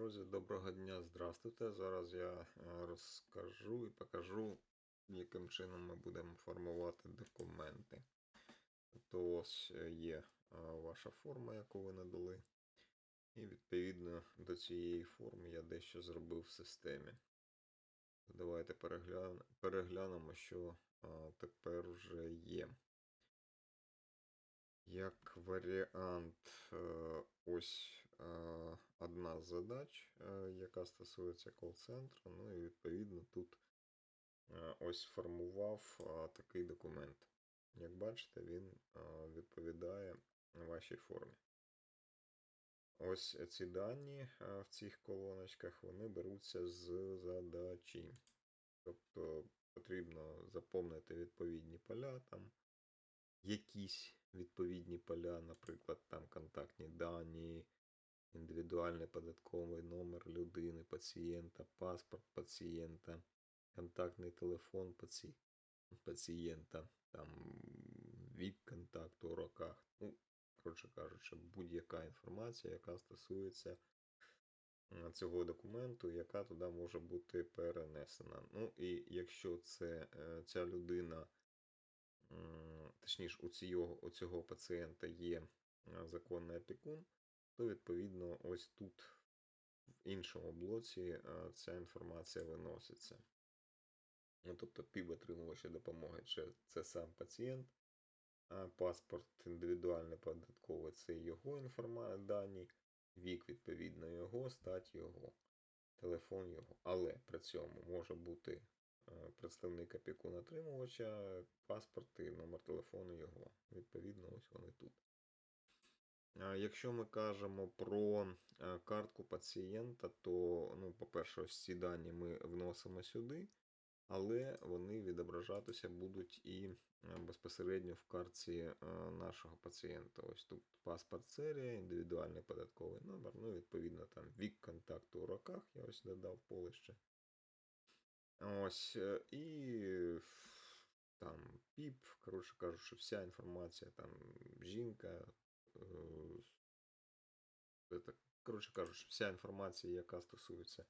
Друзі, доброго дня, здравствуйте. Зараз я е, розкажу і покажу, яким чином ми будемо формувати документи. Тобто ось е, є е, ваша форма, яку ви надали. І відповідно до цієї форми я дещо зробив в системі. Давайте переглян- переглянемо, що тепер вже є. Як варіант, ось одна з задач, яка стосується кол-центру. Ну і відповідно тут ось формував такий документ. Як бачите, він відповідає вашій формі. Ось ці дані в цих колоночках вони беруться з задачі. Тобто потрібно заповнити відповідні поля там якісь відповідні поля, наприклад, там контактні дані, індивідуальний податковий номер людини, пацієнта, паспорт пацієнта, контактний телефон паці... пацієнта, там вік контакту у роках. Ну, коротше кажучи, будь-яка інформація, яка стосується цього документу, яка туди може бути перенесена. Ну і якщо це, е, ця людина точніше, у цього, у цього пацієнта є е, законний опікун, то відповідно ось тут в іншому блоці е, ця інформація виноситься. Ну, тобто півотримувача допомоги це, це сам пацієнт, а паспорт індивідуальний податковий це його інформація, дані, вік, відповідно, його, стать його, телефон його. Але при цьому може бути Е, представник опікун отримувача, паспорт і номер телефону його. Відповідно, ось вони тут. Якщо ми кажемо про е, картку пацієнта, то, ну, по-перше, ось ці дані ми вносимо сюди, але вони відображатися будуть і е, безпосередньо в картці нашого пацієнта. Ось тут паспорт серія, індивідуальний податковий номер, ну, відповідно, там вік контакту у роках, я ось додав поле ще. Ось, е, і там піп, коротше кажучи, вся інформація, там жінка. Це, коротше кажучи, вся інформація, яка стосується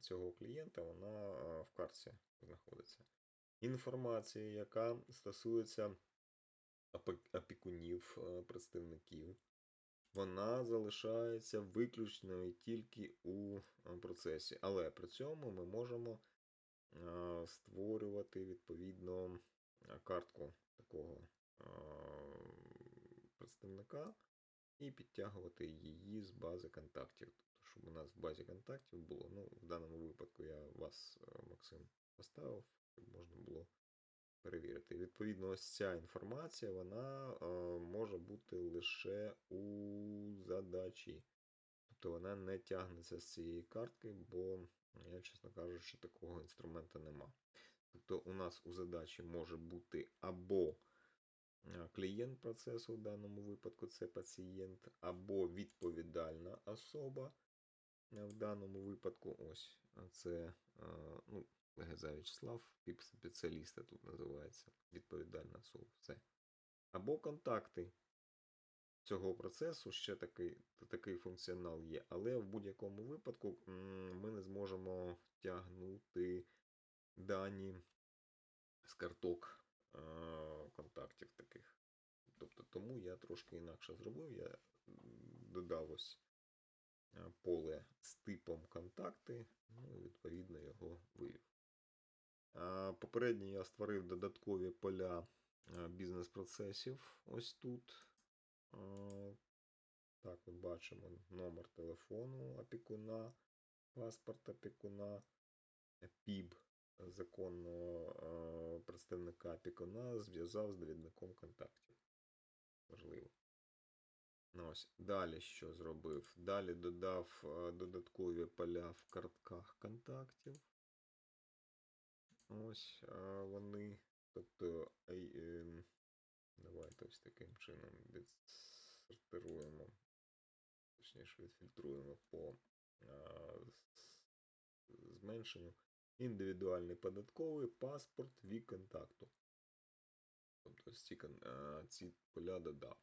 цього клієнта, вона в карті знаходиться. Інформація, яка стосується опікунів, представників, вона залишається виключною тільки у процесі. Але при цьому ми можемо створювати відповідно картку такого представника і підтягувати її з бази контактів. Тобто, щоб у нас в базі контактів було. Ну, В даному випадку я вас, е, Максим, поставив, щоб можна було перевірити. відповідно, ось ця інформація вона е, може бути лише у задачі. Тобто вона не тягнеться з цієї картки, бо я, чесно кажучи, такого інструмента нема. Тобто, у нас у задачі може бути або клієнт процесу, в даному випадку це пацієнт, або відповідальна особа. Е, в даному випадку, ось це е, ну, Легеза Вячеслав, спеціаліста тут називається відповідальна особа. Все. Або контакти цього процесу ще такий такий функціонал є. Але в будь-якому випадку ми не зможемо тягнути дані з карток контактів таких. Тобто Тому я трошки інакше зробив. Я додав ось поле з типом контакти, ну і відповідно його вивів. Попередньо я створив додаткові поля бізнес-процесів ось тут. Так, от бачимо номер телефону опікуна, паспорт опікуна, ПІБ законного представника опікуна зв'язав з довідником контактів. Важливо. Ну, ось. Далі що зробив? Далі додав додаткові поля в картках контактів. Ось вони. Тобто Давайте ось таким чином відсортируємо, точніше відфільтруємо по зменшенню. Індивідуальний податковий паспорт вік контакту. Тобто ці, ці поля додав.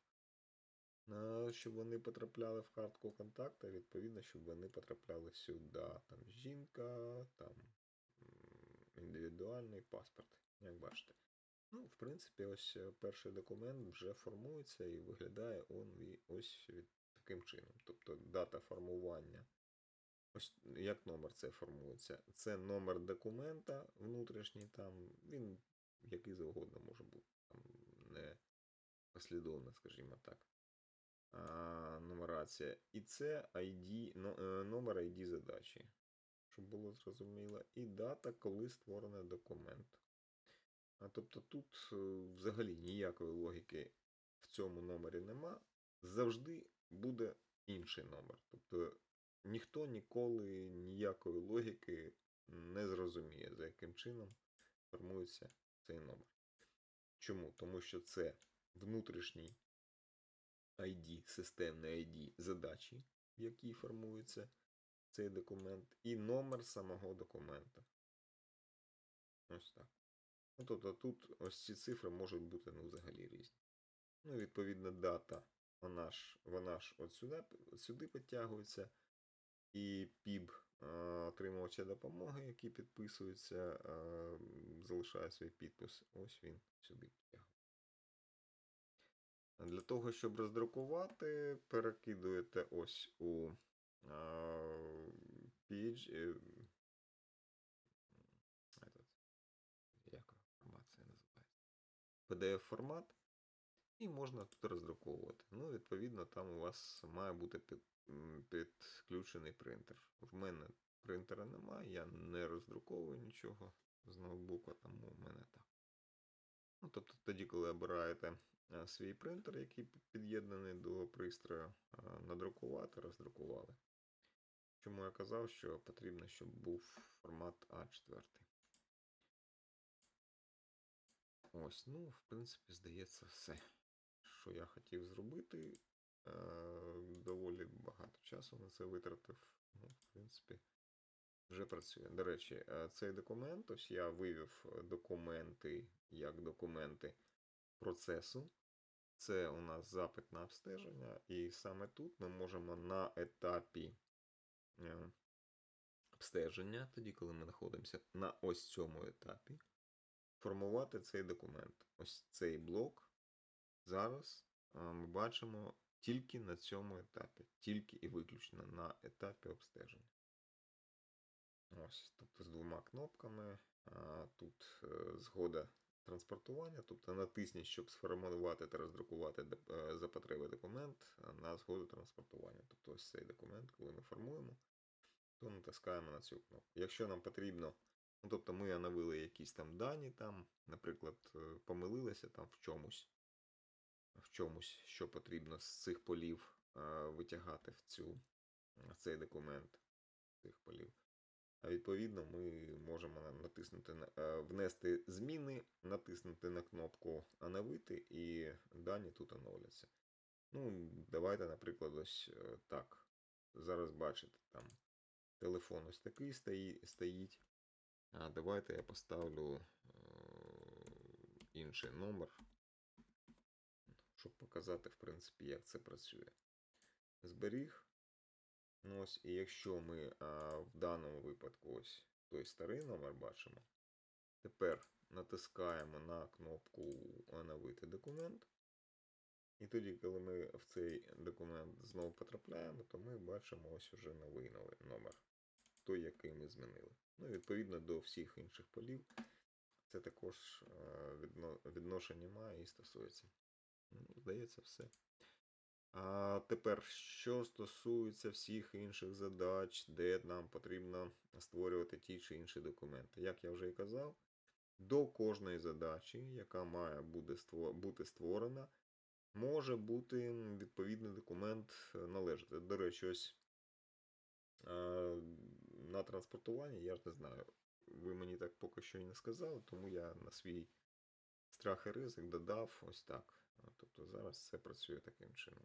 Щоб вони потрапляли в картку контакта, відповідно, щоб вони потрапляли сюди. Там жінка, там індивідуальний паспорт, як бачите. Ну, в принципі, ось е, перший документ вже формується і виглядає он ось таким чином. Тобто дата формування. Ось як номер це формується. Це номер документа внутрішній, там він який завгодно може бути. Там не послідовно, скажімо так. А, нумерація. І це ID, е, номер ID задачі, щоб було зрозуміло. І дата, коли створений документ. А тобто тут е, взагалі ніякої логіки в цьому номері нема. Завжди буде інший номер. Тобто ніхто ніколи ніякої логіки не зрозуміє, за яким чином формується цей номер. Чому? Тому що це внутрішній ID, системний ID задачі, в якій формується цей документ, і номер самого документа. Ось так. Ну, тобто тут ось ці цифри можуть бути ну, взагалі різні. Ну, відповідно, дата, вона ж, вона ж от сюди, от сюди підтягується. І PIB е, отримувача допомоги, який підписується, е, залишає свій підпис. Ось він сюди підтягує. Для того, щоб роздрукувати, перекидуєте ось у PH, е, як формація називається? PDF-формат, і можна тут роздруковувати. Ну, відповідно, там у вас має бути підключений принтер. В мене принтера немає, я не роздруковую нічого з ноутбука, тому в мене так. Ну, тобто тоді, коли обираєте е, свій принтер, який під'єднаний до пристрою, е, надрукувати, роздрукували. Чому я казав, що потрібно, щоб був формат А4. Ось, ну, в принципі, здається, все. Що я хотів зробити. Часу на це витратив. Ну, в принципі, вже працює. До речі, е, цей документ, ось я вивів документи як документи процесу. Це у нас запит на обстеження, і саме тут ми можемо на етапі е, обстеження, тоді, коли ми знаходимося на ось цьому етапі, формувати цей документ. Ось цей блок зараз е, ми бачимо тільки на цьому етапі, тільки і виключно на етапі обстеження. Ось, тобто з двома кнопками. Тут е, згода транспортування, тобто натисніть, щоб сформувати та роздрукувати е, за потреби документ на згоду транспортування. Тобто ось цей документ, коли ми формуємо, то натискаємо на цю кнопку. Якщо нам потрібно, ну тобто ми оновили якісь там дані, там, наприклад, е, помилилися там в чомусь, в чомусь, що потрібно з цих полів е, витягати в, цю, в цей документ цих полів. А відповідно, ми можемо натиснути е, внести зміни, натиснути на кнопку оновити, і дані тут оновляться. Ну, давайте, наприклад, ось е, так. Зараз бачите, там телефон ось такий стої- стоїть. А давайте я поставлю е, інший номер, щоб показати, в принципі, як це працює. Зберіг. Ну, ось, і якщо ми а, в даному випадку ось той старий номер бачимо, тепер натискаємо на кнопку оновити документ. І тоді, коли ми в цей документ знову потрапляємо, то ми бачимо ось уже новий номер, той, який ми змінили. Ну, відповідно до всіх інших полів, це також відношення має і стосується. Ну, Здається, все. А тепер, що стосується всіх інших задач, де нам потрібно створювати ті чи інші документи. Як я вже і казав, до кожної задачі, яка має бути створена, може бути відповідний документ е, належати. До речі, ось е, на транспортуванні, я ж не знаю, ви мені так поки що і не сказали, тому я на свій страх і ризик додав ось так. А, Тобто зараз це працює таким чином.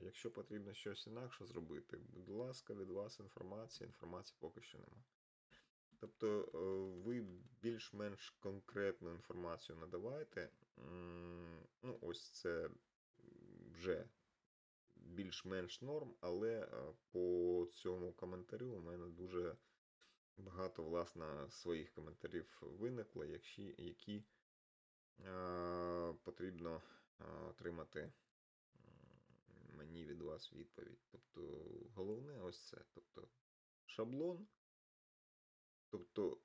Якщо потрібно щось інакше зробити, будь ласка, від вас інформація, інформації поки що нема. Тобто е, ви більш-менш конкретну інформацію надавайте. Ну, ось це вже більш-менш норм, але е, по цьому коментарю у мене дуже багато власне своїх коментарів виникло, які е, потрібно е, отримати мені від вас відповідь. Тобто головне ось це. Тобто шаблон. Тобто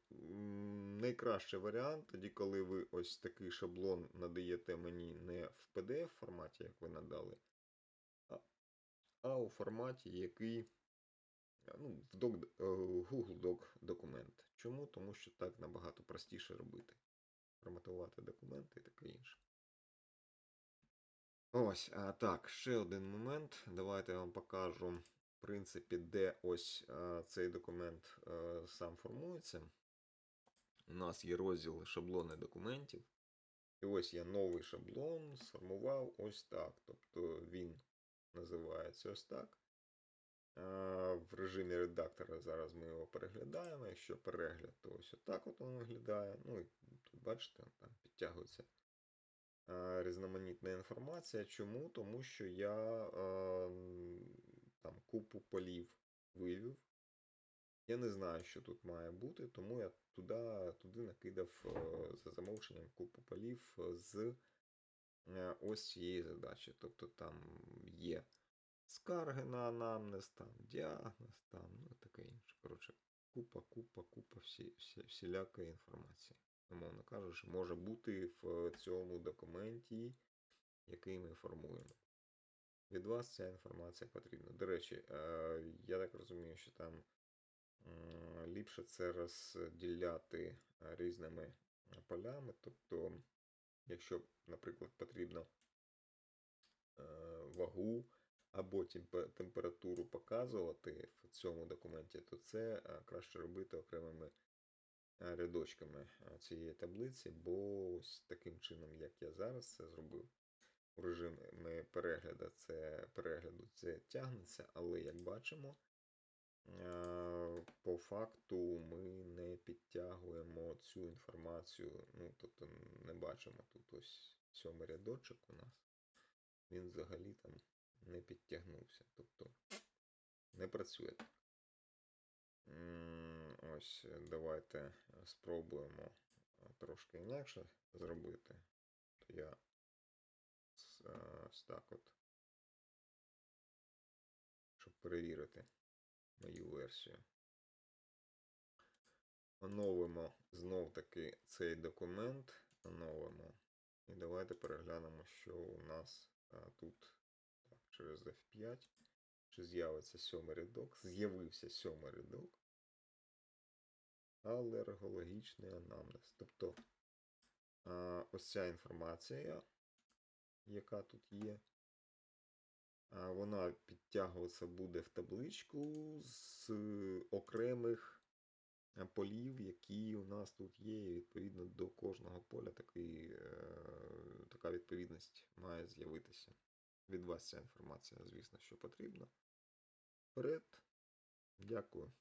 найкращий варіант, тоді, коли ви ось такий шаблон надаєте мені не в PDF форматі, як ви надали, а, а у форматі, який ну, в док, е, Google Doc документ. Чому? Тому що так набагато простіше робити. Форматувати документи і таке інше. Ось, а так, ще один момент. Давайте я вам покажу, в принципі, де ось а, цей документ а, сам формується. У нас є розділ шаблони документів. І ось я новий шаблон сформував ось так. Тобто він називається ось так. А, В режимі редактора зараз ми його переглядаємо. Якщо перегляд, то ось отак от він виглядає. Ну і тут бачите, там підтягується різноманітна інформація. Чому? Тому що я там купу полів вивів. Я не знаю, що тут має бути, тому я туди, туди накидав е, за замовченням купу полів з е, ось цієї задачі. Тобто там є скарги на анамнез, там діагноз, там, ну таке інше. Коротше, купа, купа, купа всі, всі, всілякої інформації. Умовно кажучи, може бути в цьому документі, який ми формуємо. Від вас ця інформація потрібна. До речі, е, я так розумію, що там ліпше це розділяти е, різними полями. Тобто, якщо, наприклад, потрібно е, вагу або температуру показувати в цьому документі, то це краще робити окремими рядочками е, цієї таблиці, бо ось таким чином, як я зараз це зробив, у режимі перегляду це, перегляду це тягнеться, але як бачимо, е, по факту ми не підтягуємо цю інформацію, ну, тобто не бачимо тут ось сьомий рядочок у нас. Він взагалі там не підтягнувся. Тобто не працює так. Ось, е, давайте спробуємо е, трошки інакше зробити. То я е, ось так от, щоб перевірити мою версію. Оновимо знов таки цей документ. Оновимо. І давайте переглянемо, що у нас тут так, через F5. Чи з'явиться сьомий рядок? З'явився сьомий рядок. Алергологічний анамнез. Тобто ось ця інформація, яка тут є, вона підтягуватися буде в табличку з окремих полів, які у нас тут є, і відповідно до кожного поля такий, е, така відповідність має з'явитися. Від вас ця інформація, звісно, що потрібна. Вперед. Дякую.